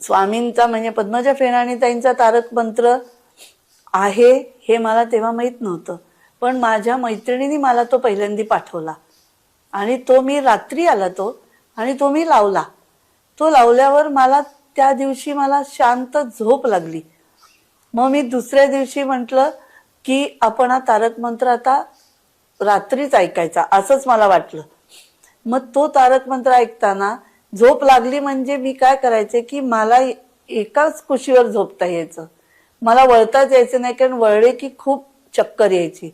स्वामींचा म्हणजे पद्मजा फेराणीताईंचा तारक मंत्र आहे हे मला तेव्हा माहीत नव्हतं. पण माझ्या मैत्रिणीने मला तो पहिल्यांदी पाठवला. आणि तो मी रात्री आला तो आणि तो मी लावला. तो लावल्यावर मला त्या दिवशी मला शांत झोप लागली. मग मी दुसऱ्या दिवशी म्हटलं की आपण हा तारक मंत्र आता रात्रीच ऐकायचा असंच मला वाटलं. मग तो तारक मंत्र ऐकताना झोप लागली म्हणजे मी काय करायचे की मला एकाच कुशीवर झोपता यायचं. मला वळताच यायचं नाही कारण वळले की खूप चक्कर यायची.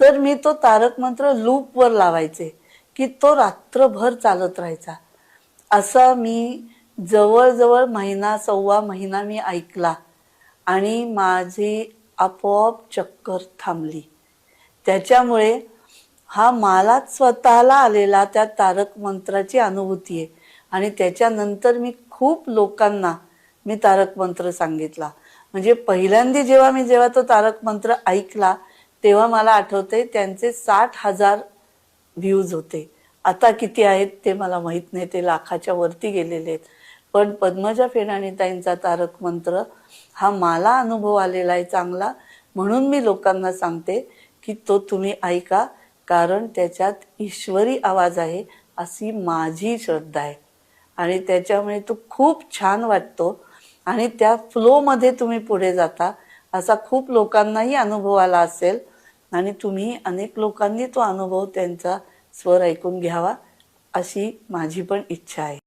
तर मी तो तारक मंत्र लूपवर लावायचे की तो रात्रभर चालत राहायचा. असा मी जवळजवळ महिना सव्वा महिना मी ऐकला आणि माझी आपोआप चक्कर थांबली. त्याच्यामुळे हा मलाच स्वतःला आलेला त्या तारक मंत्राची अनुभूती आहे. आणि त्याच्यानंतर मी खूप लोकांना मी तारक मंत्र सांगितला. म्हणजे पहिल्यांदा जेव्हा मी जेव्हा तो तारक मंत्र ऐकला तेव्हा मला आठवते त्यांचे साठ हजार व्ह्यूज होते. आता किती आहेत ते मला माहीत नाही ते लाखाच्या वरती गेलेले आहेत. पण पद्मजा फेणाणीताईंचा तारक मंत्र हा मला अनुभव आलेला आहे चांगला. म्हणून मी लोकांना सांगते की तो तुम्ही ऐका कारण त्याच्यात ईश्वरी आवाज आहे अशी माझी श्रद्धा आहे. आणि त्याच्यामुळे तो खूप छान वाटतो. आणि त्या फ्लोमध्ये तुम्ही पुढे जाता असा खूप लोकांनाही अनुभव आला असेल. आणि तुम्ही अनेक लोकांनी तो अनुभव त्यांचा स्वर ऐकून घ्यावा अशी माझी पण इच्छा आहे.